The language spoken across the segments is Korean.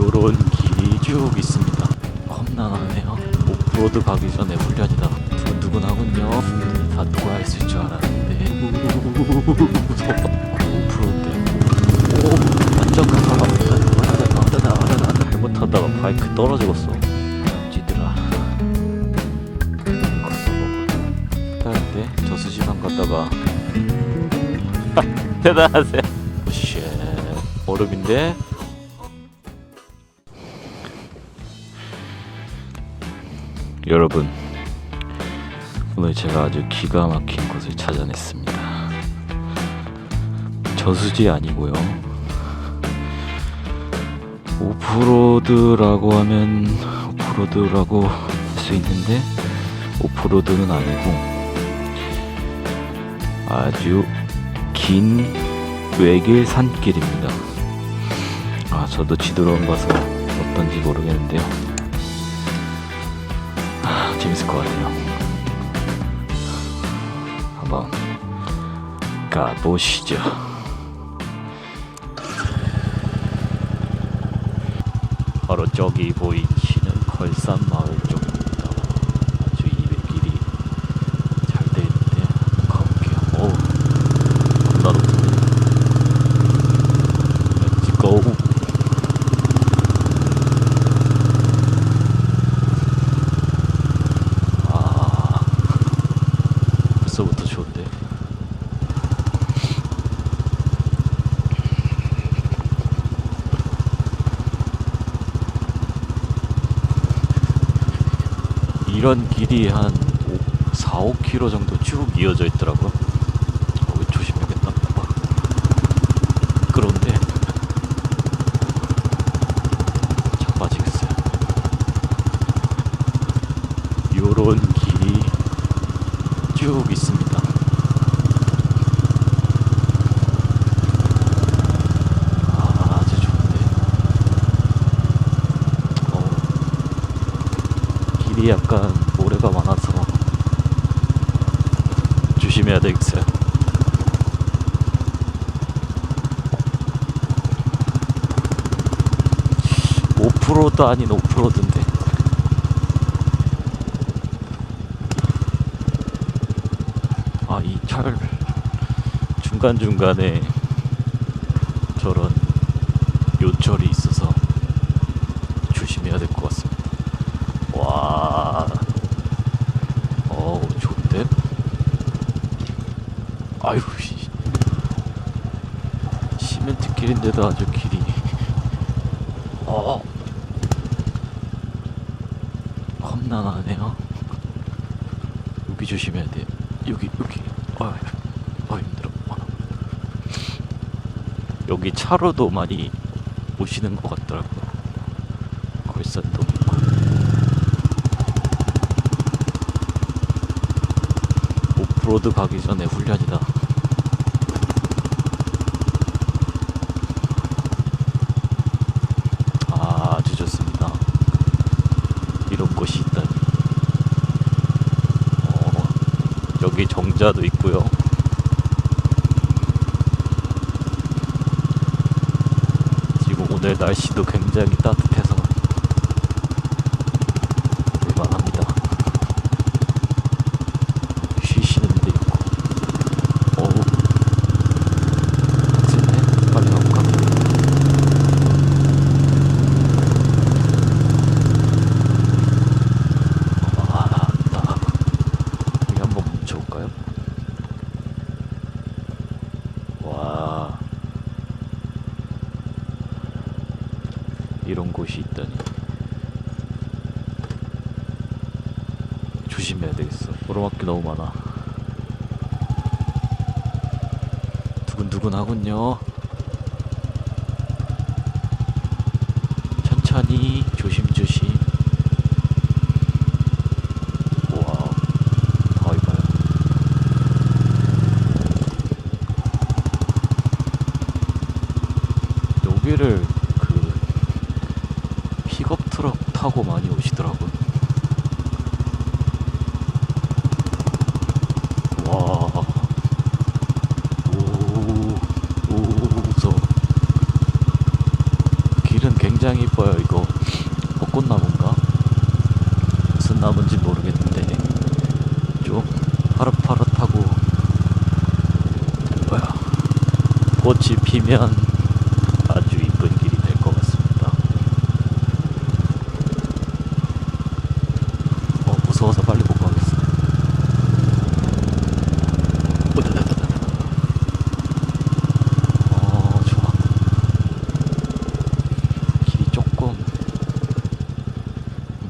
요런 길이 쭉 있습니다. 험난하네요. 오프로드 가기 전에 훈련이다. 두근두근하군요. 다 했을 줄 알았는데. 오, 잘못하다가 바이크 떨어지겠어. 찌들아. 근데 저수지방 갔다가 대단하세요. 쉣. 얼음인데 여러분 오늘 제가 아주 기가 막힌 곳을 찾아냈습니다. 저수지 아니고요. 오프로드라고 하면 오프로드라고 할 수 있는데 오프로드는 아니고 아주 긴 외길 산길입니다. 아 저도 지도로 봐서 어떤지 모르겠는데요. 아, 재밌을 것 같아요. 한번 가보시죠. 바로 저기 보이시는 걸산 마을 쪽입니다. 아주 이백길이 잘 돼 있는데 한번 가볼게요. 오, 겁나 높은데. Let's go. 아, 벌써부터 좋은데. 이런 길이 한 5, 4, 5km 정도 쭉 이어져 있더라고요. 어, 조심해야겠다. 와, 미끄러운데. 자빠지겠어요. 요런 길이 쭉 있습니다. 아, 아주 좋은데. 어, 길이 약간 모래가 많아서 조심해야 되겠어요. 오프로드 아닌 오프로드인데. 아, 이 철 중간중간에 저런 요철이 있어서 조심해야 될 것 같습니다. 와, 어우, 좋은데? 아유, 씨. 시멘트 길인 데도 아주 길이. 어, 험난하네요. 여기 조심해야 돼. 여기, 여기. 아, 아 힘들어. 아. 여기 차로도 많이 오시는 것 같더라고요. 있고. 오프로드 가기 전에 훈련이다. 아, 아주 좋습니다. 이런 곳이 있다니. 어, 여기 정자도 있고요. 지금 오늘 날씨도 굉장히 따뜻해서 볼만합니다. 쉬시는 데 있고. 어우. 빡세네. 빨리 가볼까? 아, 나. 여기 한번 멈춰볼까요? 와. 이런 곳이 있다니. 조심해야 되겠어. 오르막길 너무 많아. 두근두근하군요. 천천히 조심조심. 여기를 그 픽업 트럭 타고 많이 오시더라고요. 와. 오, 오, 무서워. 길은 굉장히 이뻐요 이거. 벚꽃나무인가? 무슨 나무인지 모르겠는데. 좀 파릇파릇하고. 뭐야. 꽃이 피면 아주 이쁜 길이 될 것 같습니다 어 무서워서 빨리 못 가겠어요 오다다다다다. 어 좋아 길이 조금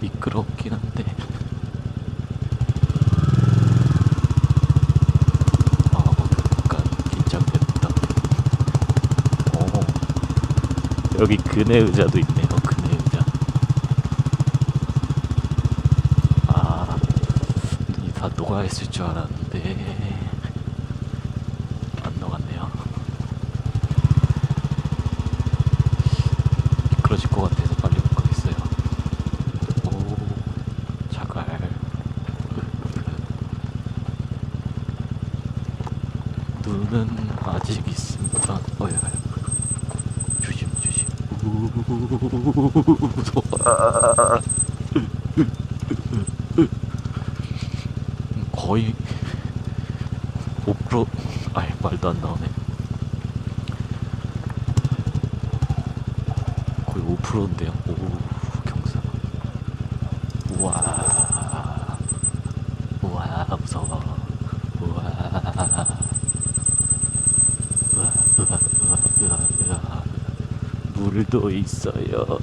미끄럽긴 한데. 아어 여기 그네 의자도 있네요 그네 의자. 아 눈이 다 녹아있을 줄 알았는데 안 녹았네요 미끄러질 것 같아서 빨리 못 가겠어요. 오, 자갈. 눈은 아직 있습니다. 어야, 조심, 조심. 우, 무서워. 거의 5% 아예 말도 안 나오네. 거의 5%인데요. 오, 경사. 우와. 우와, 무서워. 우와. 우와, 우와, 우와, 우와, 우와. 물도 있어요.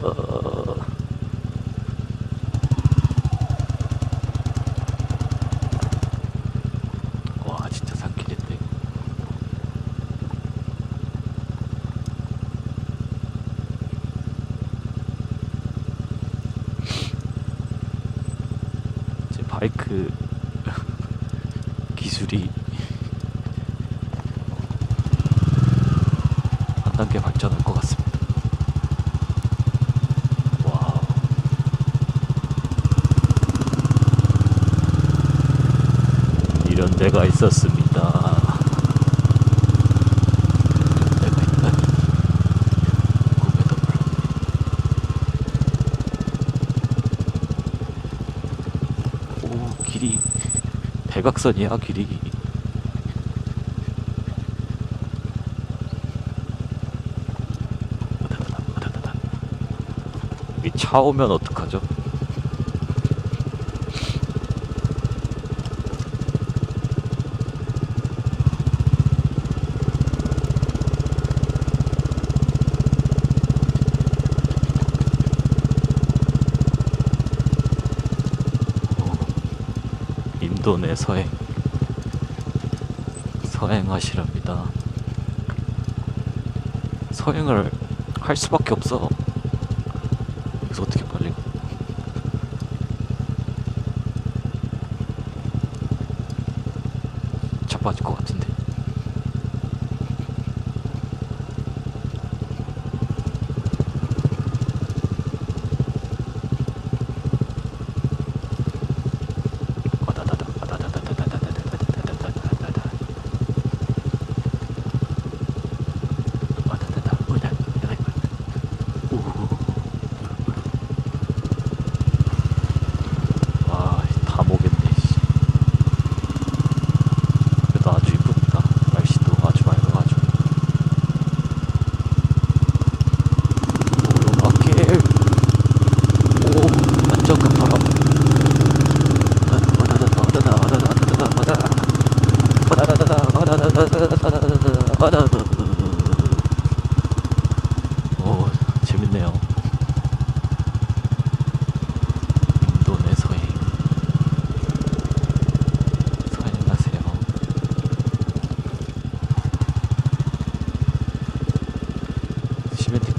와, 진짜 산길인데. 제 바이크 기술이 한 단계 발전할 것 같습니다. 때가 있었습니다. 오, 길이 대각선이야 길이 차 오면 어떡하죠? 인도네 서행 서행하시랍니다. 서행을 할 수밖에 없어. 여기서 어떻게 빨리 가 자빠질 것 같은데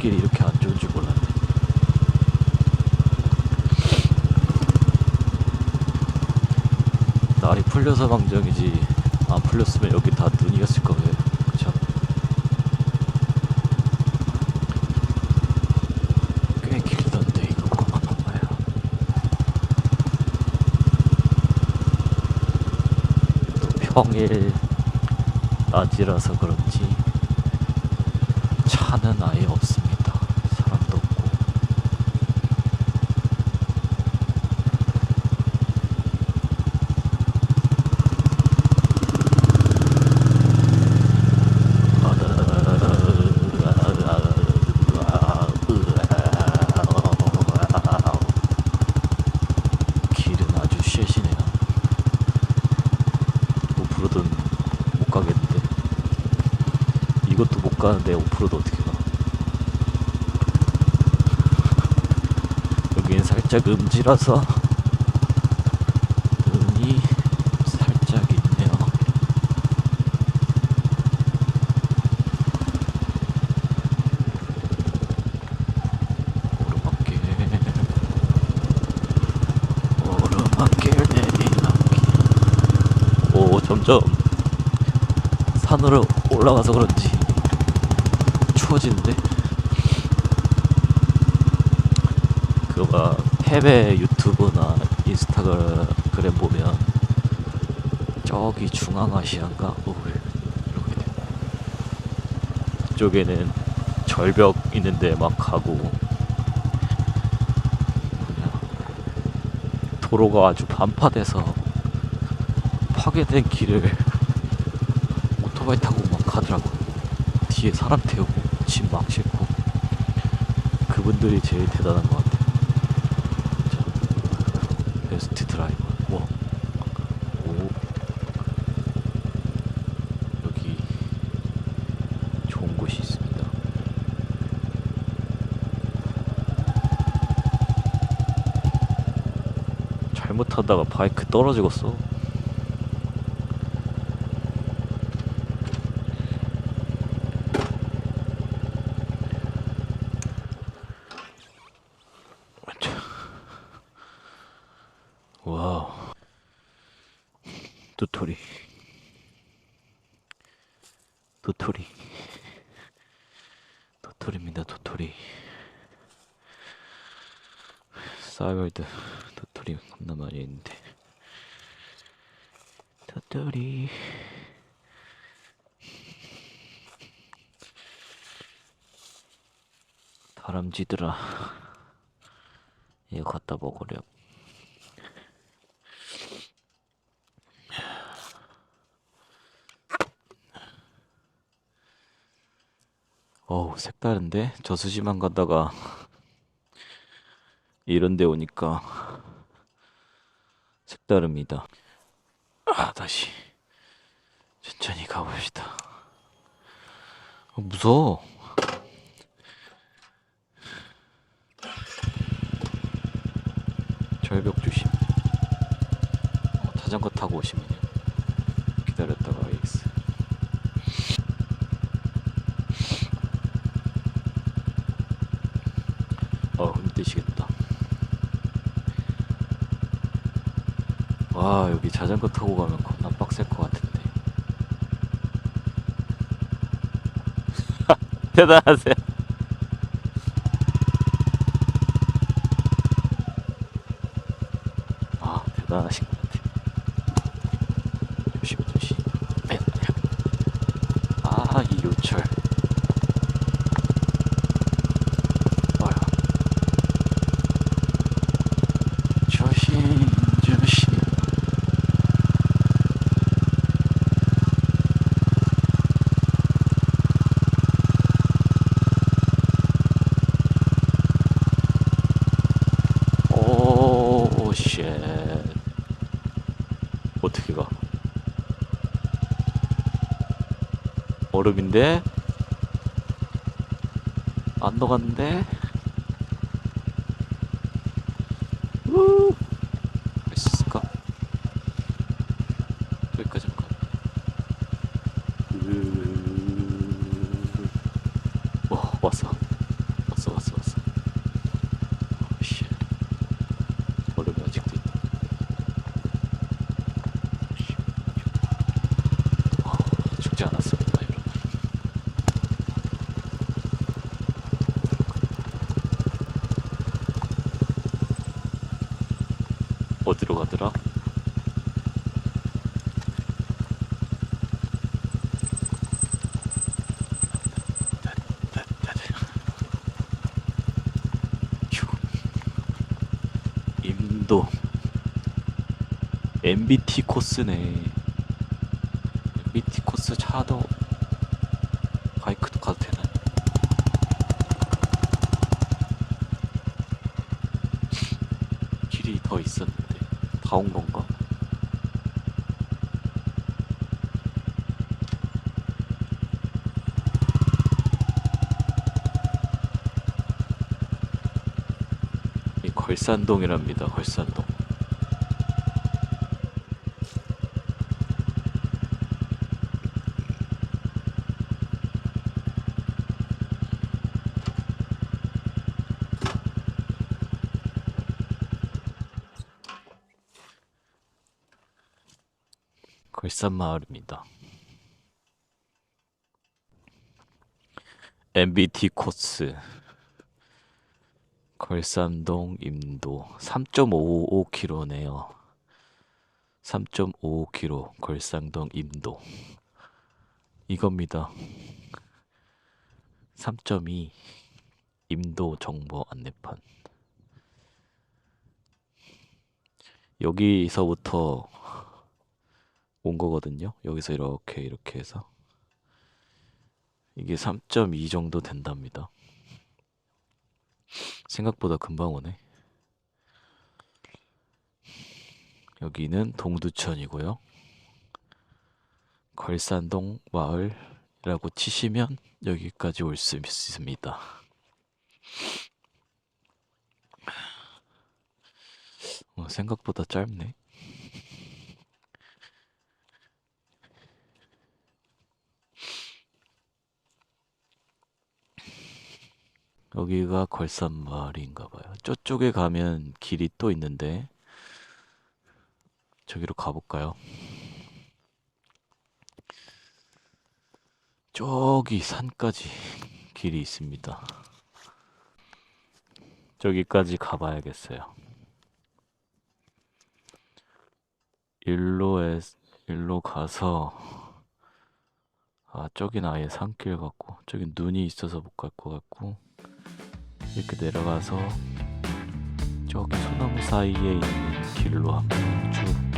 길이 이렇게 안 좋은 줄 몰랐네. 날이 풀려서 방정이지 안 풀렸으면 여기 다 눈이었을 거예요. 그쵸? 꽤 길던데 이거. 아야. 또 평일 낮이라서 그런지 차는 아예 없습니다. 사람도 없고 가는데 오프로드 어떻게 가? 여긴 살짝 음지라서 눈이 살짝 있네요. 오르막길 오르막길 내리막길 오 점점 산으로 올라가서 그런지 추워지는데 그막 해외 유튜브나 인스타그램 보면 저기 중앙아시아인가 어, 이렇게 돼. 그쪽에는 절벽 있는데 막 가고 도로가 아주 반파돼서 파괴된 길을 오토바이 타고 막 가더라고 뒤에 사람 태우고 짐막 싣고. 그분들이 제일 대단한 것 같아. 자 베스트 드라이버. 와. 오. 여기 좋은 곳이 있습니다. 잘못하다가 바이크 떨어지겠어 와우 도토리 도토리 도토리입니다 도토리. 싸이월드 도토리 겁나 많이 있는데. 도토리. 다람쥐들아. 이거 갖다 먹으렴 어우 색다른데? 저수지만 가다가 이런 데 오니까 색다릅니다. 아 다시 천천히 가봅시다. 어, 무서워. 절벽 조심. 어, 자전거 타고 오시면 기다렸다가 X 어 힘드시겠다. 와 여기 자전거 타고 가면 겁나 빡셀 것 같은데. 대단하세요 아 대단하신 것 같아 조심 조심 아이 요철 어휴 조심 조심 오쉣 어떻게 가 얼음인데 안 녹았는데 우 있을까? 여기까지 가. 으... 어, 왔어. 왔어, 왔어, 왔어. 어, 씨. 얼음이 아직도 있다. 씨. 어, 죽지 않았습니다, 여러분. 휴. 임도 MBT 코스네 MBT 코스 차도 봐온 건가? 이 걸산동이랍니다. 걸산동. 걸산 마을입니다. MBT 코스 걸산동 임도 3.55km네요. 3.55km 걸산동 임도 이겁니다. 3.2 임도 정보 안내판 여기서부터 온 거거든요. 여기서 이렇게 이렇게 해서 이게 3.2 정도 된답니다. 생각보다 금방 오네. 여기는 동두천이고요. 걸산동 마을이라고 치시면 여기까지 올 수 있습니다. 어, 생각보다 짧네. 여기가 걸산마을인가 봐요. 저쪽에 가면 길이 또 있는데 저기로 가볼까요? 저기 산까지 길이 있습니다. 저기까지 가봐야겠어요. 일로에 일로 가서 아 저긴 아예 산길 같고 저긴 눈이 있어서 못 갈 것 같고 이렇게 내려가서 저기 소나무 사이에 있는 길로 한번 쭉